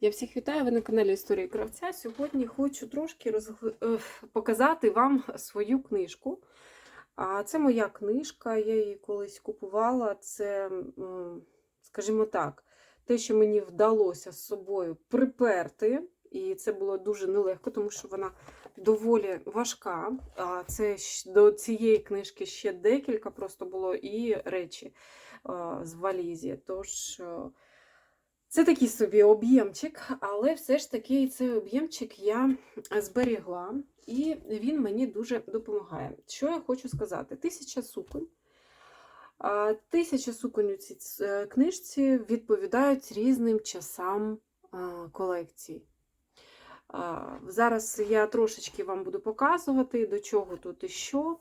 Я всіх вітаю, ви на каналі Історії Кравця. Сьогодні хочу трошки розгл... е, показати вам свою книжку. А це моя книжка, я її колись купувала. Це, скажімо так, те, що мені вдалося з собою приперти. І це було дуже нелегко, тому що вона доволі важка. Це до цієї книжки ще декілька просто було і речі е, з валізі. Тож. Е, це такий собі об'ємчик, але все ж таки цей об'ємчик я зберігла, і він мені дуже допомагає. Що я хочу сказати? Тисяча суконь. Тисяча суконь у цій книжці відповідають різним часам колекції. Зараз я трошечки вам буду показувати, до чого тут і що.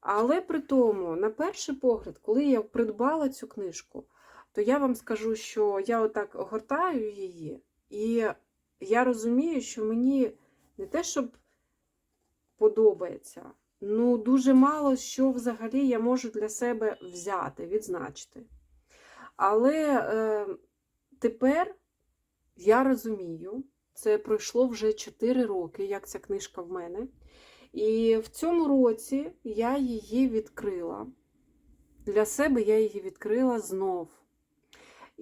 Але при тому, на перший погляд, коли я придбала цю книжку, то я вам скажу, що я отак огортаю її, і я розумію, що мені не те, щоб подобається, ну дуже мало що взагалі я можу для себе взяти, відзначити. Але е, тепер я розумію, це пройшло вже 4 роки, як ця книжка в мене. І в цьому році я її відкрила. Для себе я її відкрила знов.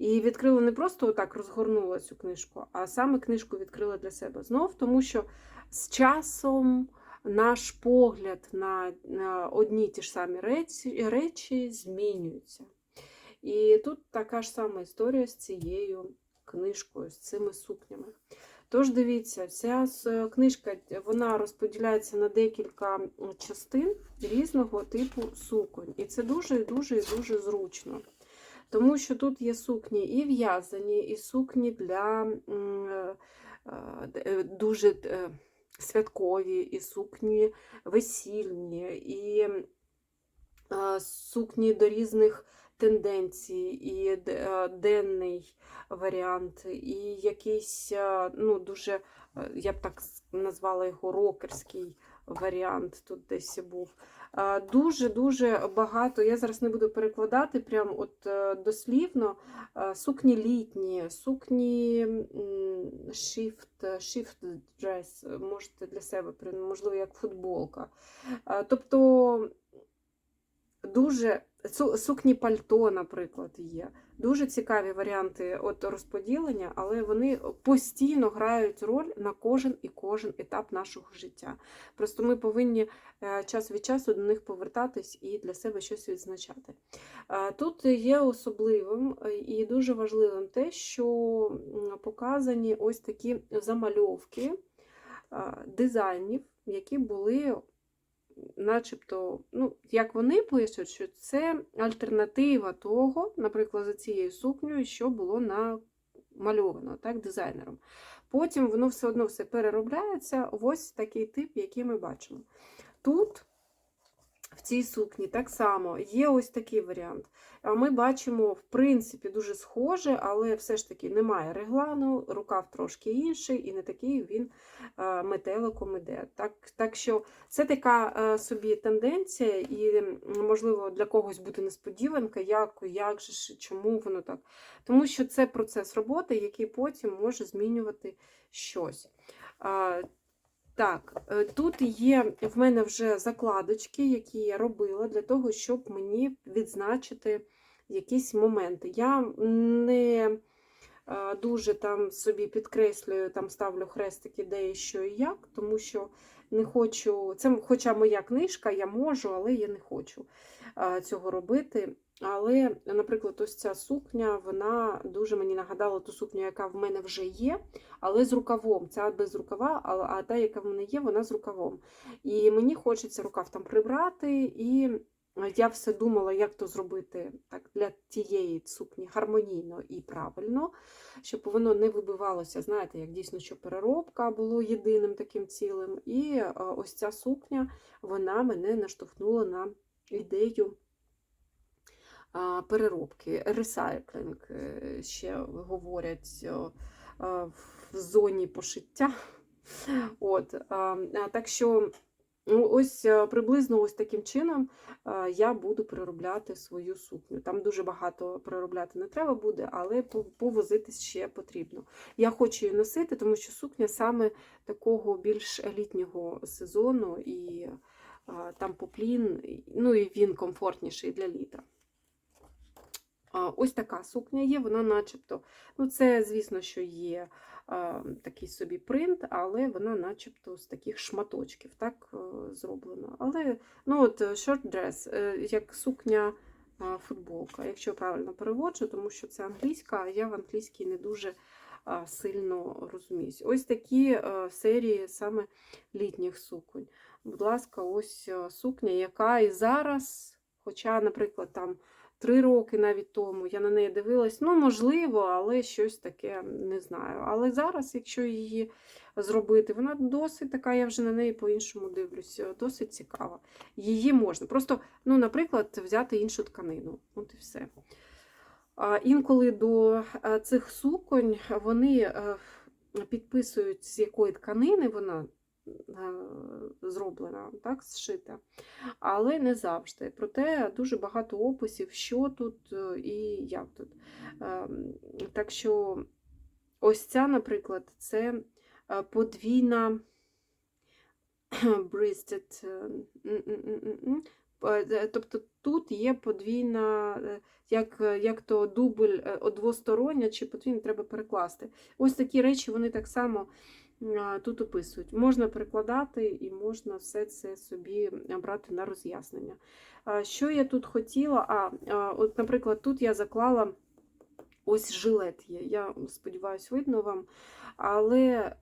І відкрила не просто отак розгорнула цю книжку, а саме книжку відкрила для себе знов, тому що з часом наш погляд на, одні ті ж самі речі, речі змінюється. І тут така ж сама історія з цією книжкою, з цими сукнями. Тож дивіться, ця книжка вона розподіляється на декілька частин різного типу суконь. І це дуже і дуже і дуже зручно. Тому що тут є сукні і в'язані, і сукні для е, е, е, дуже святкові, і сукні весільні, і сукні до різних тенденцій, і денний варіант, і якийсь ну, дуже, я б так назвала його рокерський варіант тут десь був. Дуже-дуже багато. Я зараз не буду перекладати прям от е, дослівно. Е, Сукні літні, сукні shift, shift dress, можете для себе, можливо, як футболка. Тобто дуже сукні пальто, наприклад, є. Дуже цікаві варіанти от розподілення, але вони постійно грають роль на кожен і кожен етап нашого життя. Просто ми повинні е, час від часу до них повертатись і для себе щось відзначати. Е, Тут є особливим е, і дуже важливим те, що показані ось такі замальовки дизайнів, які були начебто, ну, як вони пишуть, що це альтернатива того, наприклад, за цією сукнею, що було намальовано так, дизайнером. Потім воно все одно все переробляється ось такий тип, який ми бачимо. Тут, цій сукні, так само є ось такий варіант. А Ми бачимо, в принципі, дуже схоже, але все ж таки немає реглану, рукав трошки інший, і не такий він е, метеликом іде. Так, так що це така е, собі тенденція, і, можливо, для когось буде несподіванка, як, як же ж, чому воно так. Тому що це процес роботи, який потім може змінювати щось. Так, е, тут є в мене вже закладочки, які я робила для того, щоб мені відзначити якісь моменти. Я не е, дуже там собі підкреслюю, там ставлю хрестики, де і що і як, тому що не хочу. Це, хоча моя книжка, я можу, але я не хочу е, цього робити. Але, наприклад, ось ця сукня, вона дуже мені нагадала ту сукню, яка в мене вже є, але з рукавом. Ця без рукава, а, та, яка в мене є, вона з рукавом. І мені хочеться рукав там прибрати, і я все думала, як то зробити так для тієї сукні гармонійно і правильно, щоб воно не вибивалося, знаєте, як дійсно, що переробка було єдиним таким цілим. І е, ось ця сукня, вона мене наштовхнула на ідею переробки, ресайклинг е, ще говорять в зоні пошиття. От, так що Ну, ось е, приблизно ось таким чином е, я буду переробляти свою сукню. Там дуже багато переробляти не треба буде, але повозитись ще потрібно. Я хочу її носити, тому що сукня саме такого більш літнього сезону, і е, там поплін, ну і він комфортніший для літа. Ось така сукня є, вона начебто, ну це, звісно, що є такий собі принт, але вона начебто з таких шматочків так е, зроблена. Але ну от е, short dress, е, як сукня футболка, якщо правильно переводжу, тому що це англійська, а я в англійській не дуже сильно розуміюсь. Ось такі серії саме літніх суконь. Будь ласка, ось сукня, яка і зараз, хоча, наприклад, там. Три роки навіть тому я на неї дивилась, ну, можливо, але щось таке не знаю. Але зараз, якщо її зробити, вона досить така, я вже на неї по-іншому дивлюся, досить цікава. Її можна. Просто, ну, наприклад, взяти іншу тканину. От і все. Інколи до е, цих суконь вони е, підписують, з якої тканини вона зроблена, так, зшита але не завжди. Проте дуже багато описів, що тут е, і як тут. Ем, Так що ось ця, наприклад, це е, подвійна breasted, е. Е, Тобто тут є подвійна, е, як, як то дубль е, двостороння чи подвійна, треба перекласти. Ось такі речі вони так само тут описують. Можна перекладати і можна все це собі брати на роз'яснення. Що я тут хотіла? А, от, наприклад, тут я заклала ось жилет є. Я сподіваюся, видно вам. Але е,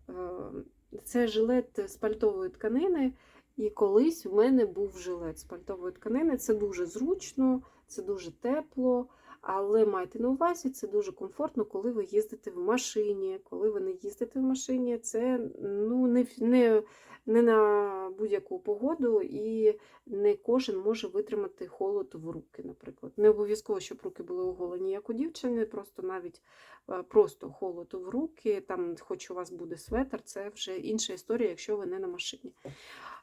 це жилет з пальтової тканини. І колись у мене був жилет з пальтової тканини. Це дуже зручно, це дуже тепло. Але майте на увазі, це дуже комфортно, коли ви їздите в машині. Коли ви не їздите в машині, це ну, не, не, не на будь-яку погоду, і не кожен може витримати холод в руки, наприклад. Не обов'язково, щоб руки були оголені, як у дівчини, просто навіть е, просто холод в руки, там, хоч у вас буде светр, це вже інша історія, якщо ви не на машині.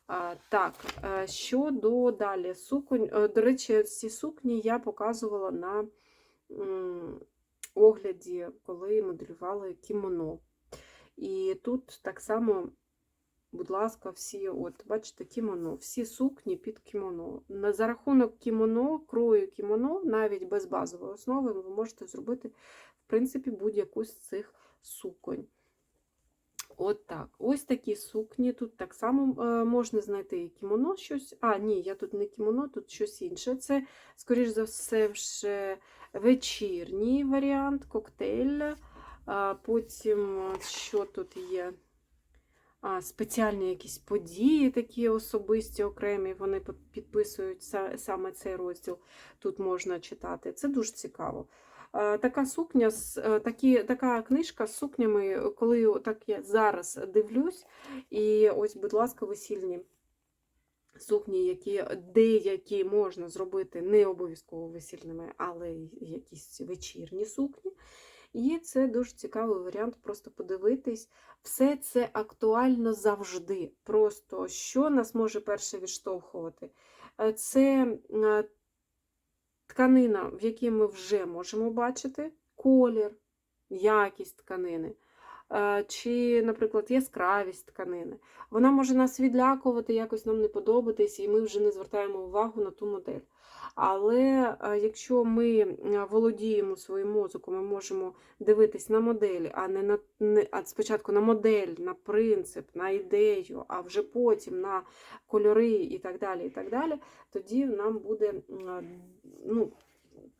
А, Так, е, щодо далі суконь, е, до речі, ці сукні я показувала на огляді, коли моделювали кімоно. І тут так само, будь ласка, всі, от, бачите, кімоно, всі сукні під кімоно. За рахунок кімоно, крою кімоно, навіть без базової основи, ви можете зробити, в принципі, будь-яку з цих суконь. От так. Ось такі сукні. Тут так само е, можна знайти кімоно щось. А, ні, я тут не кімоно, тут щось інше. Це, скоріш за все, вже вечірній варіант, коктейль. А, потім, е, що тут є? А, спеціальні якісь події, такі особисті, окремі, вони підписують са- саме цей розділ. Тут можна читати. Це дуже цікаво. Е, Така сукня, е, такі, така книжка з сукнями, коли так я зараз дивлюсь, і ось, будь ласка, весільні сукні, які деякі можна зробити не обов'язково весільними, але якісь вечірні сукні. І це дуже цікавий варіант просто подивитись. Все це актуально завжди. Просто що нас може перше відштовхувати? Е, Це тканина, в якій ми вже можемо бачити колір, якість тканини, чи, наприклад, яскравість тканини. Вона може нас відлякувати, якось нам не подобатись, і ми вже не звертаємо увагу на ту модель. Але е, якщо ми е, володіємо своїм мозоком, ми можемо дивитись на модель, а не на не, а спочатку на модель, на принцип, на ідею, а вже потім на кольори і так далі, і так далі, тоді нам буде ну,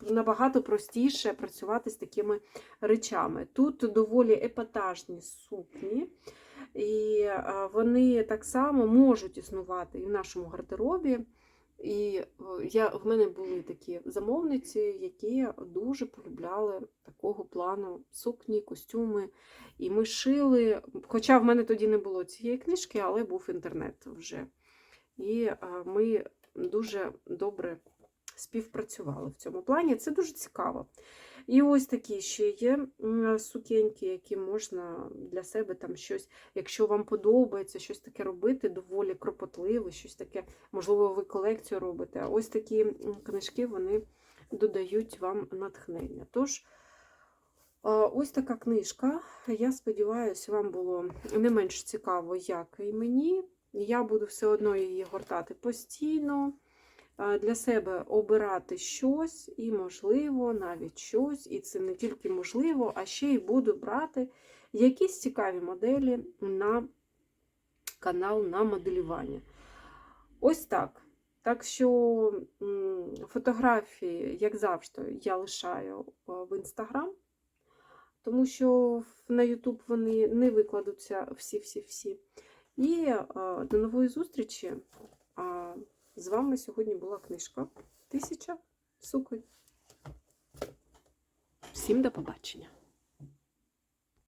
набагато простіше працювати з такими речами. Тут доволі епатажні сукні, і е, вони так само можуть існувати і в нашому гардеробі. І е, я, в мене були такі замовниці, які дуже полюбляли такого плану сукні, костюми. І ми шили, хоча в мене тоді не було цієї книжки, але був інтернет вже. І е, ми дуже добре співпрацювали в цьому плані. Це дуже цікаво. І ось такі ще є сукеньки, які можна для себе там щось, якщо вам подобається щось таке робити, доволі кропотливе, щось таке, можливо, ви колекцію робите. А ось такі книжки вони додають вам натхнення. Тож, ось така книжка. Я сподіваюся, вам було не менш цікаво, як і мені. Я буду все одно її гортати постійно для себе обирати щось і, можливо, навіть щось, і це не тільки можливо, а ще й буду брати якісь цікаві моделі на канал на моделювання. Ось так. Так що фотографії, як завжди, я лишаю е, в інстаграм, тому що на Ютуб вони не викладуться всі-всі-всі. І е, до нової зустрічі. З вами сьогодні була книжка Тисяча суконь. Всім до побачення!